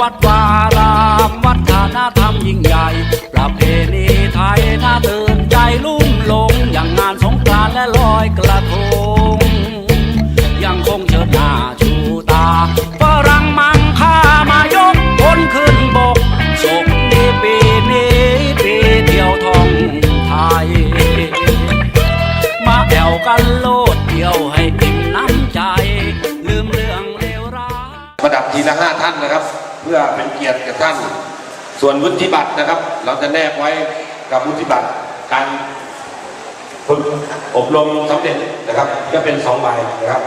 วัดวาอารามวัดฐานธรรมยิ่งใหญ่ ประเพณีไทยน่าตื่นใจลุ่มหลง อย่างงานสงกรานต์และลอยกระทง ยังคงเชิดหน้าชูตาฝรั่งมังค่ามายกคนขึ้นบกสุขนี้ปีนี้ปีเดียวทองไทย มาแอวกันโลดเดียวให้กินน้ำใจ ลืมเรื่องเลวร้าย ประดับทีละห้าท่านนะครับ พื่อเป็นเกียรติกับท่าน ส่วนวุฒิบัตรนะครับ เราจะแนบไว้กับวุฒิบัตรการฝึกอบรมสำเร็จนะครับ ก็เป็นสองใบนะครับ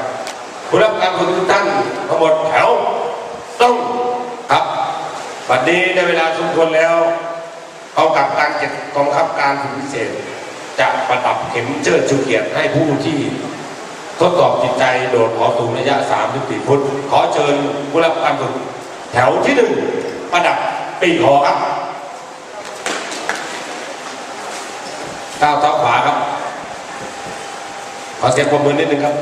ผู้รับการฝึกทุกท่านทั้งหมดแถวต้องครับวันนี้ได้เวลาสมควรแล้วเอากับการเก็บกองทัพการฝึกพิเศษ จะประดับเข็มเชิดชูเกียรติให้ผู้ที่ทดสอบจิตใจโดดหอสูงระยะ 34 ฟุต ขอเชิญผู้รับการฝึก แถวที่หนึ่งประดับปีกหอครับก้าวเท้าขวาครับ ขอเสียงปรบมือนิดนึงครับ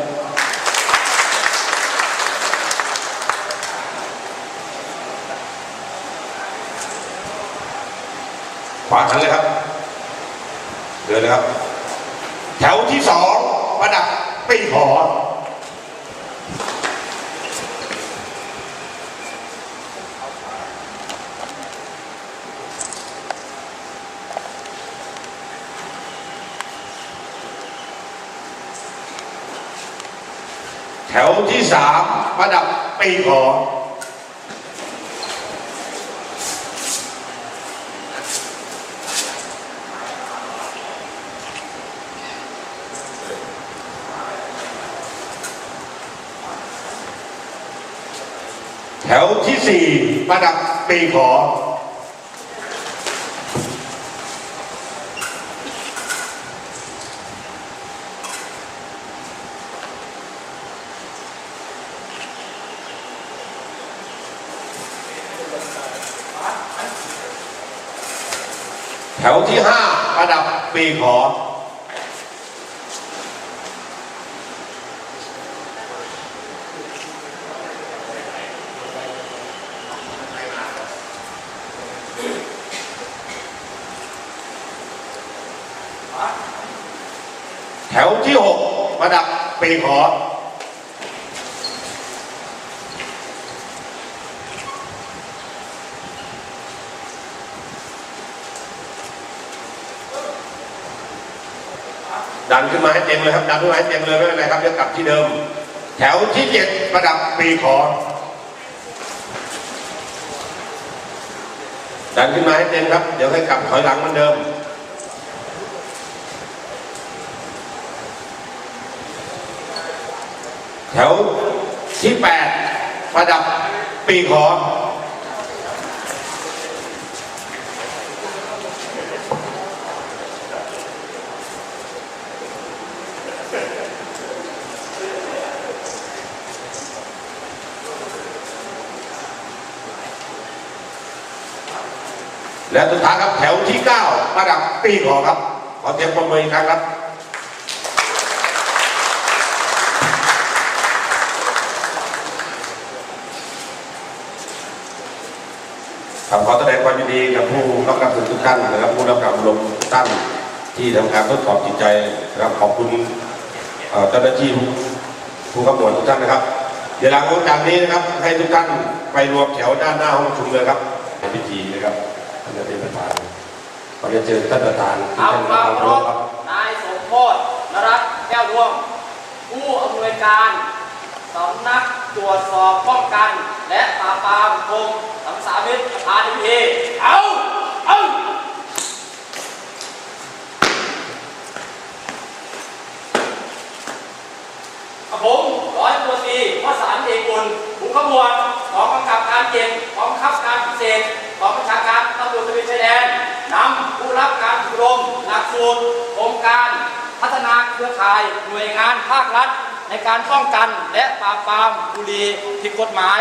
ขวาหันเลยครับ เดินเลยครับ แถวที่สองประดับปีกหอ แถวที่สามประดับ ปีกหอแถวที่สี่ประดับปีขอ แถวที่ห้าประ ขอ แถวที่หกระดับปีขอ ขึ้นมาให้เต็มเลยครับดันขึ้นมาให้เต็มเลยไม่เป็นไรครับเดี๋ยวกลับที่เดิม แถวที่เจ็ดประดับปีกหอดันขึ้นมาให้เต็มครับ เดี๋ยวให้กลับถอยหลังเหมือนเดิม แถวที่แปดประดับปีกหอ และสุดท้ายครับแถวที่เก้าประดับปีกหอครับ ขอเสียงปรบมืออีกครั้งครับครับขอแสดงความยินดีกับผู้รับการฝึกทุกท่านนะครับผู้รับการอบรมทุกท่านที่ทำการทดสอบจิตใจนะครับขอบคุณเอ่อเจ้าหน้าที่ผู้ขับหน่วยทุกท่านนะครับ เดี๋ยวหลังของจากนี้นะครับให้ทุกท่านไปรวมแถวด้านหน้าห้องประชุมเลยครับในพิธีนะครับ ท่านประธานขอเรียนเชิญท่านประธานที่เอาท่านความประเคารธานพครับ นายสมโพธนรัตน์แก้วดวง ผู้อำนวยการสำนักตรวจสอบป้องกัน และปราบปรามกรมสัมสามิตประธานพิธีเอาเอากับผมร้อยตำรวจตรีวสานเอกอุ่นผู้ขบวนกองกำกับการเจ็ดกองบังคับการพิเศษ กองบัญชาการตำรวจตระเวนชายแดนนำผู้รับการฝึกอบรมหลักสูตรโครงการพัฒนาเครือข่ายหน่วยงานภาครัฐ ในการป้องกันและปราบปรามบุหรี่ผิดกฎหมาย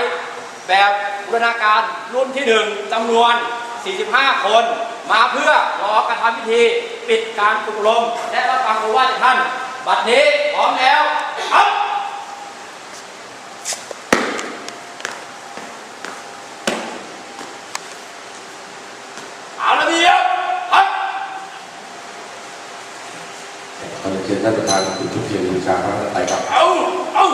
แบบบูรณาการรุ่นที่หนึ่งจำนวน 45 คน มาเพื่อรอกระทำพิธี ปิดการฝึกอบรม และรับฟังโอวาจากท่าน บัดนี้พร้อมแล้วครับเอาระเบียบครับ ขอเชิญ ท่านประธานจุดทุกเทียนบูชาพระไตรครับเอาเอา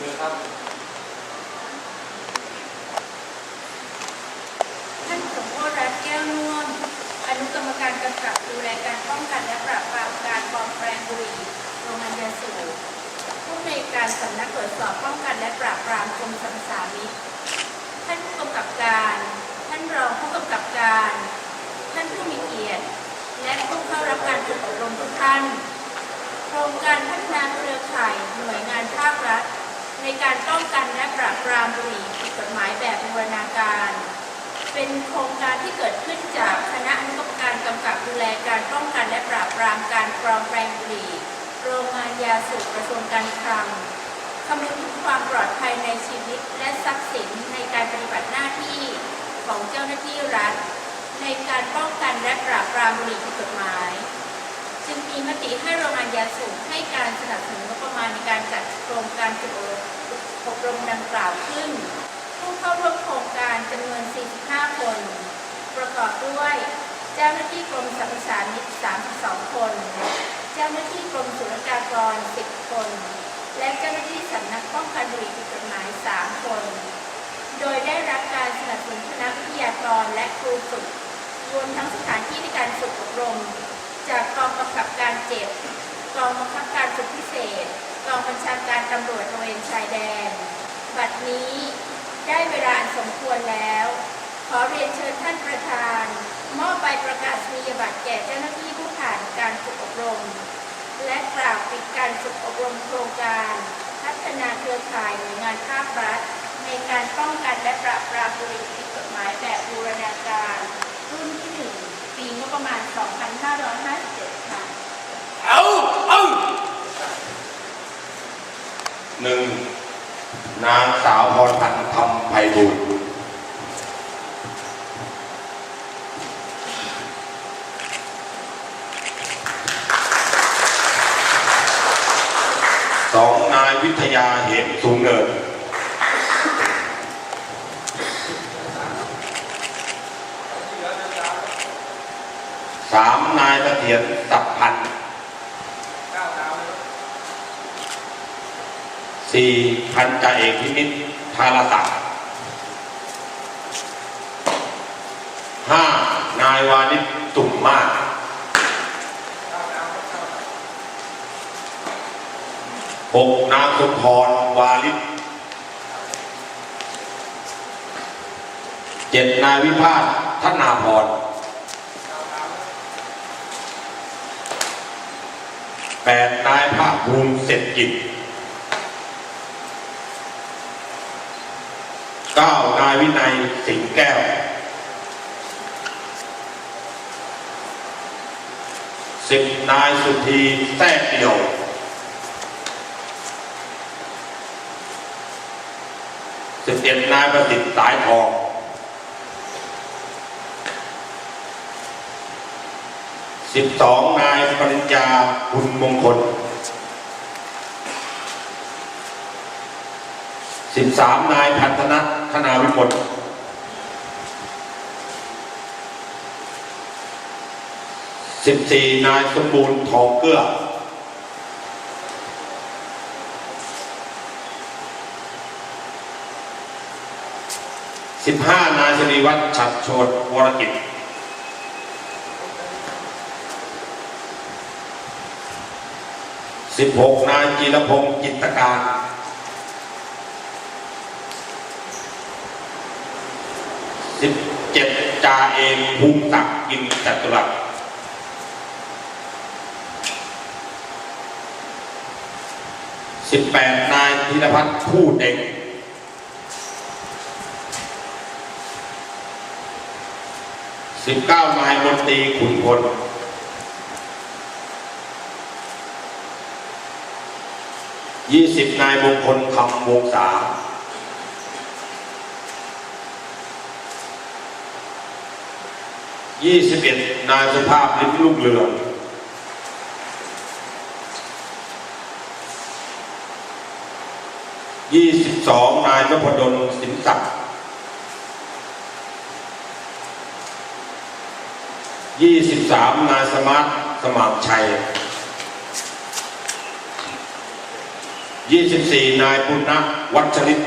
มือครับท่านสมโพธิรัตน์แก้วน่วมอนุกรรมการกำกับดูแลการป้องกันและปราบปรามการปลอมแปลงบุหรี่โรงงานยาสูบผู้ในวยการสำนักตรวจสอบป้องกันและปราบปรามกรมสรรพสามิตท่านผู้กำกับการท่าน รองผู้กำกับการ ท่านผู้มีเกียรติ และผู้เข้ารับการฝึกอบรมทุกท่าน โครงการพัฒนาเครือข่ายหน่วยงานภาครัฐ ในการป้องกันและปราบปรามบุหรี่ผิดกฎหมายแบบบูรณาการ เป็นโครงการที่เกิดขึ้นจากคณะอนุกรรมการกำกับดูแลการป้องกันและปราบปรามการปลอมแปลงบุหรี่โรงงานยาสูบกระทรวงการคลังคำนึงถึงความปลอดภัยในชีวิตและทรัพย์สินในการปฏิบัติหน้าที่ ของเจ้าหน้าที่รัฐ ในการป้องกันและปราบปรามบุหรี่ผิดกฎหมาย จึงมีมติให้โรงงานยาสูบให้การสนับสนุนงบประมาณในการจัดโครงการฝึกอบรมดังกล่าวขึ้น ผู้เข้าร่วมโครงการจำนวน 45 คน ประกอบด้วยเจ้าหน้าที่กรมสรรพสามิต32 คน เจ้าหน้าที่กรมศุลกากร 10 คน และเจ้าหน้าที่สำนักป้องกันบุหรี่ผิดกฎหมาย 3 คน โดยได้รับการสนับสนุนคณะวิทยากรและครูฝึกรวมทั้งสถานที่ในการฝึกอบรม จากกองกำกับการเจ็บกองบังคับการฝึกพิเศษ กองบัญชาการตำรวจตระเวนชายแดน บัดนี้ได้เวลาสมควรแล้ว ขอเรียนเชิญท่านประธาน มอบใบประกาศนียบัตรแก่เจ้าหน้าที่ผู้ผ่านการฝึกอบรม และกล่าวปิดการฝึกอบรมโครงการ พัฒนาเครือข่ายหน่วยงานภาครัฐ ในการป้องกันและปราบปรามบุหรี่ผิดกฎหมายแบบบูรณาการ รุ่นที่ 1 ปีงบประมาณ 2557 ค่ะ เอาเอาหนึ่งนางสาวพรพันธ์ธรรมไพบูลย์สองนายวิทยาเหมสูงเนินสาม นายเสถียรสัพพันธ์สี่พันจ่าเอกพินิจธารศักดิ์ห้านายวานิชตุ่มมากหกนางสุพรวาลิศเจ็ดนายวิพาทธนาพร แปดนายภาคภูมิเศรษฐกิจเก้านายวินัยสิงแก้วสิบนายสุธีแท้เดียวสิบเอ็ดนายประสิทธิ์สายทอง สิบสองนายปริญญาบุญมงคลสิบสามนายพันธนัทธนาวิมลสิบสี่นายสมบูรณ์ทองเกลือสิบห้านายชลีวัฒน์ฉัดโชดวรกิจ สิบหกนายจีรพงศ์จิตการสิบเจ็ดจ่าเอกภูมิศักดิ์กินจัตุรัสสิบแปดนายธีรพัฒน์พูดเองสิบเก้านายมนตรีขุนพล ยี่สิบนายมงคลคำวงศายี่สิบเอ็ดนายสุภาพลิ้มลูกเรืองยี่สิบสองนายนพดลสินศักดิ์ยี่สิบสามนายสมาร์ทสมานชัย ยี่สิบสี่นายปุณณวัชริต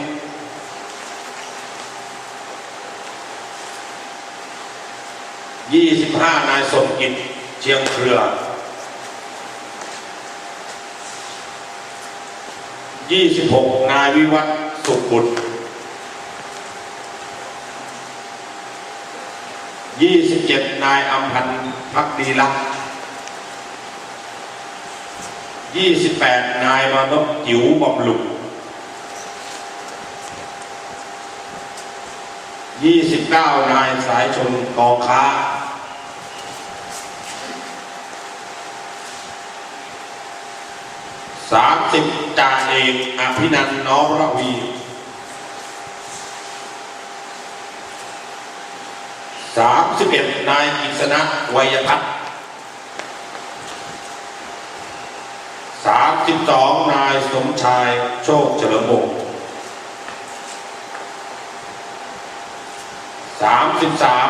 ยี่สิบห้านายสมกิจเชียงเครือยี่สิบหกนายวิวัฒสุขบุตรยี่สิบเจ็ดนายอัมพันธ์พักดีลักษ ณ์ยี่สิบแปดนายมานพจิ๋วบำลุกยี่สิบเก้านายสายชนกองค้าสามสิบจ่าเอกอภินันน้อมระวีสามสิบเอ็ดนายกิษณะวัยพัฒน์ สามสิบสองนายสมชายโชคเฉลิมวงศ์สามสิบสาม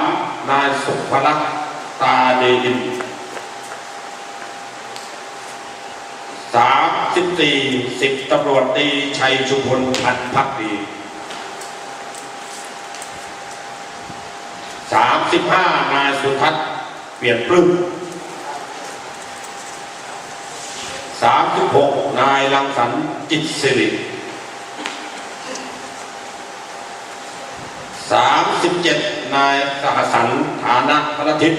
นายสุภลักษณ์ตาเดยินสามสิบสี่สิบตำรวจตีชัยชุมพลพันธ์พักดีสามสิบห้านายสุทัศน์เปลี่ยนปลื้ม สามสิบหกนายรังสรรค์จิตสิริสามสิบเจ็ดนายสหสันต์ฐานะพระทิต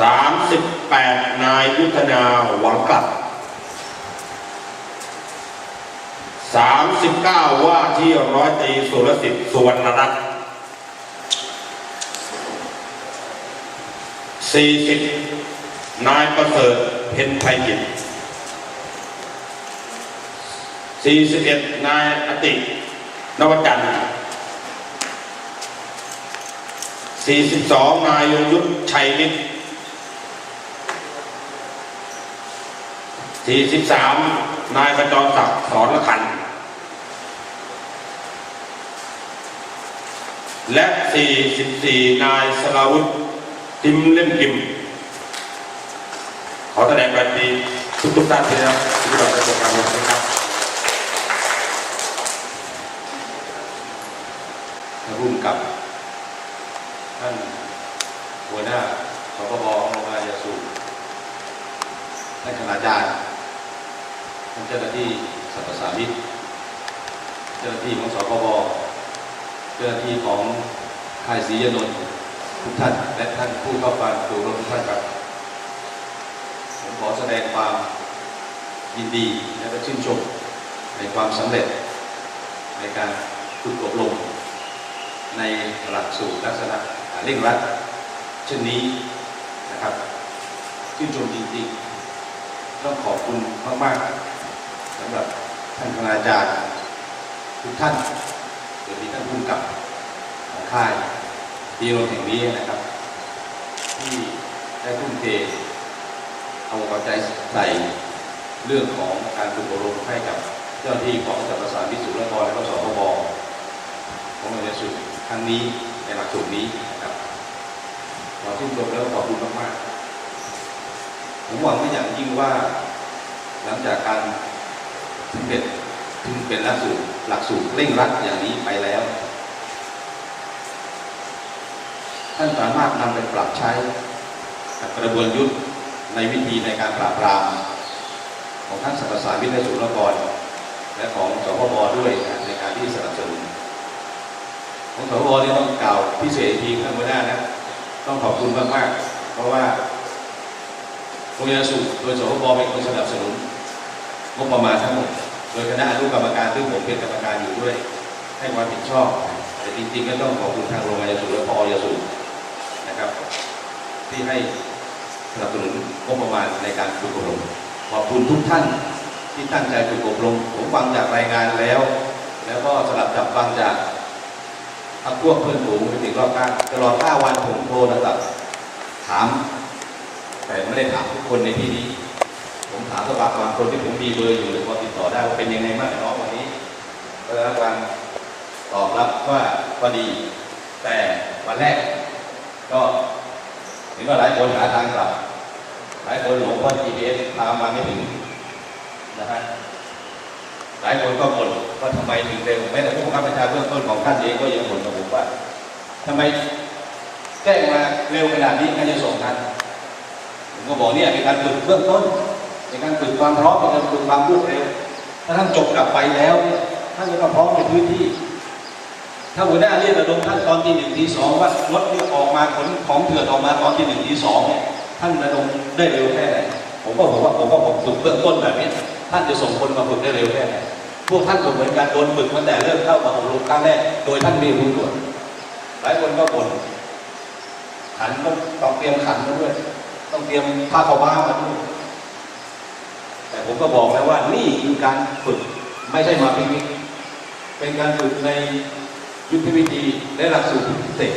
สามสิบแปดนายยุทธนาหวังกลับสามสิบเก้าว่าที่ร้อยตีสุรสิทธิ์สุวรรณรัตน์สี่สิบ นายประเสริฐเพ็ญไพจิตสี่สิบเอ็ดนายอติ นวจันทร์สี่สิบสองนายยงยุทธชัยนิตสี่สิบสามนายประจรศักดิ์สอนละขัน และสี่สิบสี่นายสลาวุธติมเล่มกิม แสดงความดีทุกทุกท่านที่ได้รับที่ได้รับประสบการณ์นะครับท่านผู้กำกับท่านหัวหน้าสปบโรงงานยาสูบท่านคณาจารย์ท่านเจ้าหน้าที่สรรพสามิตเจ้าหน้าที่ของสปบเจ้าหน้าที่ของค่ายศรียนนท์ทุกท่านและท่านผู้เข้าฟังดูรทุกท่านครับ ผมขอแสดงความยินดีและก็ชื่นชมในความสำเร็จ ในการฝึกอบรมในหลักสูตรลักษณะเร่งรัดเช่นนี้นะครับชื่นชมจริงๆ ต้องขอบคุณมากๆสำหรับท่านคณาจารย์ทุกท่านโดยมีท่านผู้กำกับของค่ายดีโรแห่งนี้นะครับ ที่ได้ทุ่มเท เอาเอาใจใส่เรื่องของการฝึกอบรมให้กับเจ้าหน้าที่ของสรรพสานวิสุทธิ์และกรและก็สพบของโรงเรียนสูตรครั้งนี้ในหลักสูตรนี้นะครับขอชื่นชมแล้วขอบคุณมากๆผมหวังเป็นอย่างยิ่งว่า หลังจากการสำเร็จถึงเป็นหลักสูตรหลักสูตรเร่งรัดอย่างนี้ไปแล้ว ท่านสามารถนำไปปรับใช้กับกระบวนยุทธ ในวิธีในการปราบปรามของท่านสรรพสามิตรสุรกรและของสพบด้วยนะในการที่สนับสนุนของสวนี่ต้องกล่าวพิเศษอีกทีท่านหัวหน้านะต้องขอบคุณมากๆ เพราะว่าโรงเรียนสุโดยสวบเป็นคนสนับสนุนงบประมาณทั้งหมดโดยคณะอนุกรรมการซึ่งผมเป็นกรรมการอยู่ด้วย ให้ความเห็นชอบ แต่จริงๆก็ต้องขอบคุณทางโรงงานยาสูบและพอยาสูบนะครับ ที่ให้ สนับสนุนงบประมาณในการฝึกอบรมขอบคุณทุกท่านที่ตั้งใจฝึกอบรมผมฟังจากรายงานแล้ว แล้วก็สลับจับฟังจากพักพวกเพื่อนฝูงไปถึงรอบข้างตลอด 5 วันผมโทรนะครับถาม แต่ไม่ได้ถามทุกคนในที่นี้ ผมถามสภาบางคนที่ผมมีเบอร์อยู่หรือพอติดต่อได้ว่าเป็นยังไงบ้างน้องวันนี้ก็ได้รับการตอบรับว่าก็ดี แต่วันแรกก็ เห็นว่าหลายคนหาทางกลับ หลายคนหลงเพราะ GPS พามาไม่ถึงนะฮะหลายคนก็บ่นว่าทำไมถึงเร็วแม้แต่ผู้บังคับบัญชาเบื้องต้นของท่านเองก็ยังบ่นกับผมว่าทำไมแจ้งมาเร็วขนาดนี้ใครจะส่งทันผมก็บอกเนี่ยเป็นการฝึกเบื้องต้นเป็นการฝึกความพร้อมเป็นการฝึกความรวดเร็วถ้าท่านจบกลับไปแล้วท่านจะต้องพร้อมในพื้นที่ ถ้าหัวหน้าเรียกระดมท่านตอนที่หนึ่งทีสองว่ารถเนี่ยออกมาขนของเถื่อนออกมาตอนที่หนึ่งทีสองเนี่ยท่านระดมได้เร็วแค่ไหนผมก็บอกว่าผมก็ผมฝึกเบื้องต้นแบบนี้ท่านจะส่งคนมาฝึกได้เร็วแค่ไหนพวกท่านก็เหมือนกันโดนฝึกตั้งแต่เริ่มเข้ามาอบรมครั้งแรกโดยท่านม่รู้ตัวหลายคนก็บ่นขันก็ต้องเตรียมขันมาด้วย ต้องเตรียมผ้าขาวม้ามาด้วยแต่ผมก็บอกแล้วว่านี่คือการฝึกไม่ใช่มาพิกนิกเป็นการฝึกใน ยุทธวิธีและหลักสูตรพิเศษ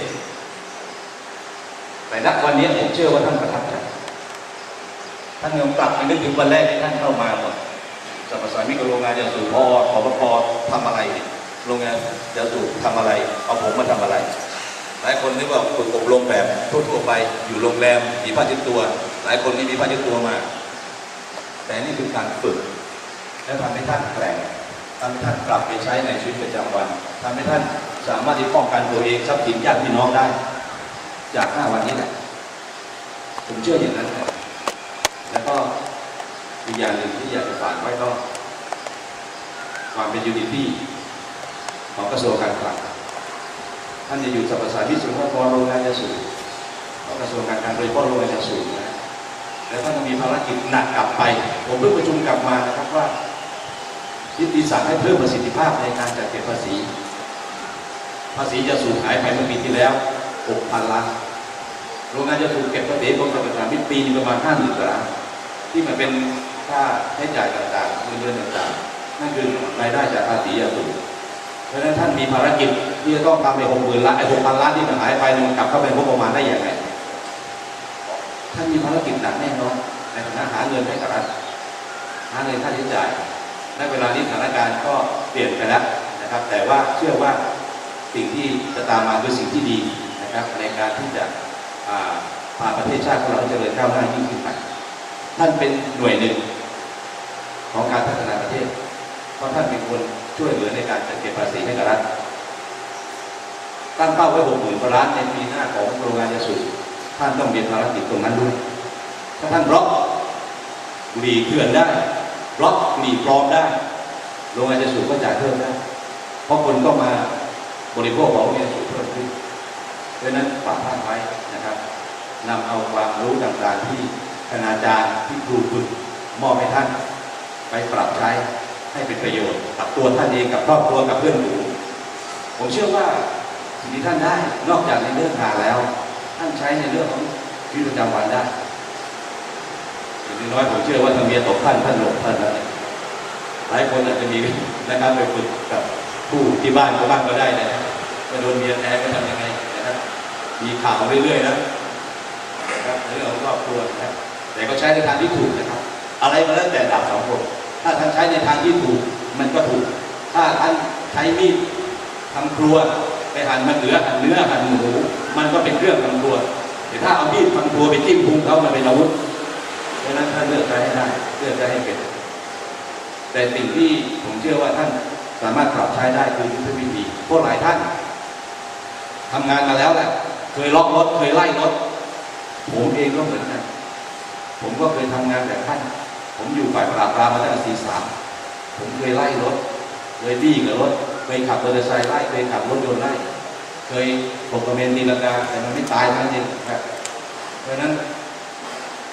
แต่ณวันนี้ผมเชื่อว่าท่านประทับใจท่านยังกลับไปนึกถึงวันแรกที่ท่านเข้ามาหมดสมัยสายมิกโรงงานยาสูบพอขอปพทำอะไร โรงงานยาสูบทำอะไร เอาผมมาทำอะไร หลายคนนึกว่าฝึกอบรมแบบทั่วๆไป อยู่โรงแรมมีผ้าเช็ดตัว หลายคนไม่มีผ้าเช็ดตัวมา แต่นี่คือการฝึก และทำให้ท่านแกร่งทำให้ท่านกลับไปใช้ในชีวิตประจำวันทำให้ท่าน สามารถที่ป้องกันตัวเองทรัพย์สินญาติพี่น้องได้ จากห้าวันนี้แหละผมเชื่ออย่างนั้นแล้วก็อีกอย่างหนึ่งที่อยากจะฝากไว้ก็ ความเป็นยูนิตี้ของกระทรวงการคลังท่านจะอยู่สัปทาวิสุทธิพรโรงงานยาสูบกระทรวงการคลังโดยเฉพาะโรงงานยาสูบนะแล้วก็จะมีภารกิจหนักกลับไป ผมเพิ่งประชุมกลับมานะครับว่าทิศดีสั่งให้เพิ่มประสิทธิภาพในการจัดเก็บภาษี ภาษีจะสูญหายไปเมื่อปีที่แล้ว 6,000 ล้าน โรงงานจะถูกเก็บภาษีกรมสรรพสามิตปีนึงประมาณ 5 หมื่นล้านที่มันเป็นค่าใช้จ่ายต่างๆเงินเดือนต่างๆ นั่นคือรายได้จากภาษียาสูบเพราะฉะนั้นท่านมีภารกิจที่จะต้องทำในหกหมื่นล้านไอ้หกพันล้านที่มันหายไปมันกลับเข้าไปงบประมาณได้อย่างไรท่านมีภารกิจหนักแน่นอนในฐานะหาเงินให้กับรัฐหาเงินค่าใช้จ่ายในเวลานี้สถานการณ์ก็เปลี่ยนไปแล้วนะครับ แต่ว่าเชื่อว่า สิ่งที่จะตามมาคือสิ่งที่ดีนะครับ ในการที่จะพาประเทศชาติของเราให้เจริญก้าวหน้ายิ่งขึ้นไปท่านเป็นหน่วยหนึ่งของการพัฒนาประเทศ เพราะท่านเป็นคนช่วยเหลือในการจัดเก็บภาษีให้กับรัฐตั้งเป้าไว้หกหมื่นล้านในปีหน้าของโรงงานยาสูบท่านต้องมีภารกิจตรงนั้นด้วย ถ้าท่านบล็อกบุหรี่เถื่อนได้บล็อกบุหรี่ปลอมได้โรงงานจะสูบก็จ่ายเพิ่มได้เพราะคนก็มา บริโภคของเนี่ยสูบเพิ่มขึ้นเพราะฉะนั้นฝากท่านไว้นะครับนำเอาความรู้ต่างๆที่คณาจารย์ที่ครูฝึกมอบให้ท่านไปปรับใช้ให้เป็นประโยชน์กับตัวท่านเองกับครอบครัวกับเพื่อนหมู่ผมเชื่อว่าสิ่งที่ท่านได้นอกจากในเรื่องงานแล้ว ท่านใช้ในเรื่องของชีวิตประจำวันได้อย่างน้อยผมเชื่อว่าถ้าเมียตกท่านท่านหลบท่านแล้วหลายคนอาจจะมีนะครับไปฝึกกับผู้ที่บ้านก็บ้านก็ได้นะครับ โดนเมียแท้ก็ทำยังไงนะครับมีข่าวเรื่อยๆนะนะครับเรื่องของครอบครัวนะครับแต่ก็ใช้ในทางที่ถูกนะครับ อะไรมาแล้วแต่ดาบสองคมถ้าท่านใช้ในทางที่ถูกมันก็ถูก ถ้าท่านใช้มีดทำครัวไปหั่นมะเขือหั่นเนื้อหั่นหมูมันก็เป็นเรื่องทำครัวแต่ถ้าเอามีดทำครัวไปจิ้มพุงเขามันเป็นอาวุธเพราะฉะนั้นท่านเลือกใช้ให้ได้เลือกใช้ให้เป็นแต่สิ่งที่ผมเชื่อว่าท่านสามารถปรับใช้ได้คือยุทธวิธีพวกหลายท่าน ทำงานมาแล้วแหละเคยล็อกรถเคยไล่รถ ผมเองก็เหมือนกันผมก็เคยทำงานแบบท่าน ผมอยู่ฝ่ายปราบปรามมาตั้งแต่สี่สามผมเคยไล่รถ เคยบี้กับรถ เคยขับมอเตอร์ไซค์ไล่เคยขับรถยนต์ไล่ เคยตกกระเมนตีลังกาแต่มันไม่ตายทั้งจริงครับเพราะนั้น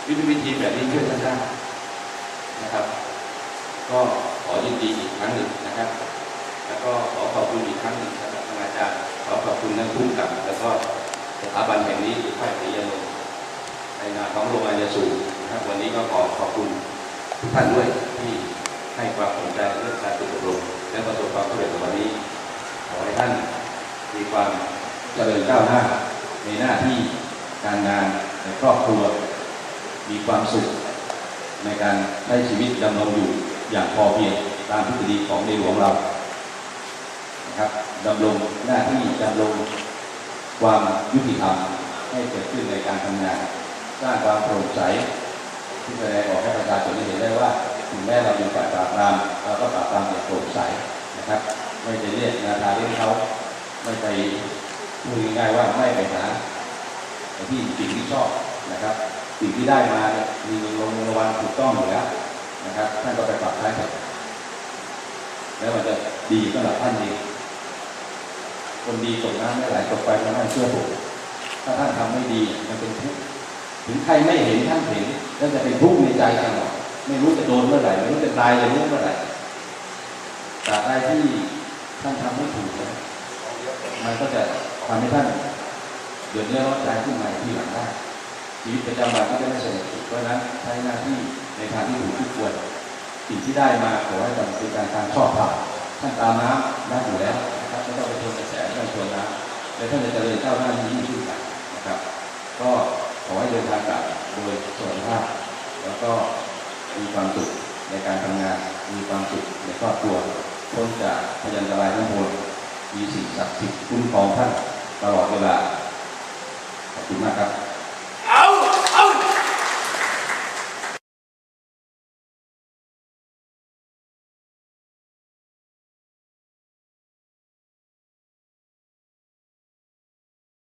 วิธีวิธีแบบนี้ช่วยท่านได้นะครับ ก็ขอยินดีอีกครั้งหนึ่งนะครับ แล้วก็ขอขอบคุณอีกครั้งหนึ่งสำหรับทางอาจารย์ ขอขอบคุณนักผู้กำกับแล้วก็สถาบันแห่งนี้คือค่ายปิยโนในนามของโรงงานยาสูบนะครับวันนี้ก็ขอขอบคุณทุกท่านด้วยที่ให้ความสนใจเรื่องการฝึกอบรมและประสบความสำเร็จในวันนี้ ขอให้ท่านมีความเจริญก้าวหน้าในหน้าที่การงานในครอบครัว มีความสุขในการใช้ชีวิตดำรงอยู่อย่างพอเพียงตามทฤษฎีของในหลวงเรานะครับ ดำรงหน้าที่ดำรงความยุติธรรมให้เกิดขึ้นในการทำงาน สร้างความโปร่งใสที่แสดงออกให้ประชาชนได้เห็นได้ว่าถึงแม้เราอยู่ฝ่ายปราบปรามเราก็ปราบปรามอย่างโปร่งใสนะครับ ไม่ไปเรียกนาทาเรียกเขาไม่ไปพูดง่ายๆว่าไม่ไปหาที่สิ่งที่ชอบนะครับสิ่งที่ได้มาเนี่ยมีงินลงรางวัลถูกต้องอยู่แล้วนะครับท่านก็ไปปรับใช้ครับแล้วมันจะดีสำหรับท่านเอง คนดีตกน้ำไม่ไหลตกไฟมันไม่เชื่อผมถ้าท่านทำไม่ดีมันเป็นทุกข์ถึงใครไม่เห็นท่านเห็นแล้วจะเป็นทุกข์ในใจตลอดไม่รู้จะโดนเมื่อไหร่ไม่รู้จะตายจะรู้เมื่อไหร่ตราบใดที่ท่านทำไม่ถูกนะมันก็จะทำให้ท่านเดือดเนื้อร้อนใจขึ้นมาที่หลังได้ชีวิตประจำวันก็จะไม่สงบสุขเพราะนั้นใช้หน้าที่ในทางที่ถูกที่ควรสิ่งที่ได้มาขอให้มันเป็นการทางชอบธรรมท่านตามน้ำได้อยู่แล้ว นะครับไม่ต้องไปทนกระแสไม่ต้องทนน้ำและท่านจะเจริญก้าวหน้ายิ่งขึ้นไปนะครับ ก็ขอให้เดินทางกลับโดยสวัสดิภาพ แล้วก็มีความสุขในการทำงาน มีความสุขในครอบครัวพ้นจากพยันตรายทั้งปวงมีสิ่งศักดิ์สิทธิ์คุ้มครองท่านตลอดเวลาขอบคุณมากครับ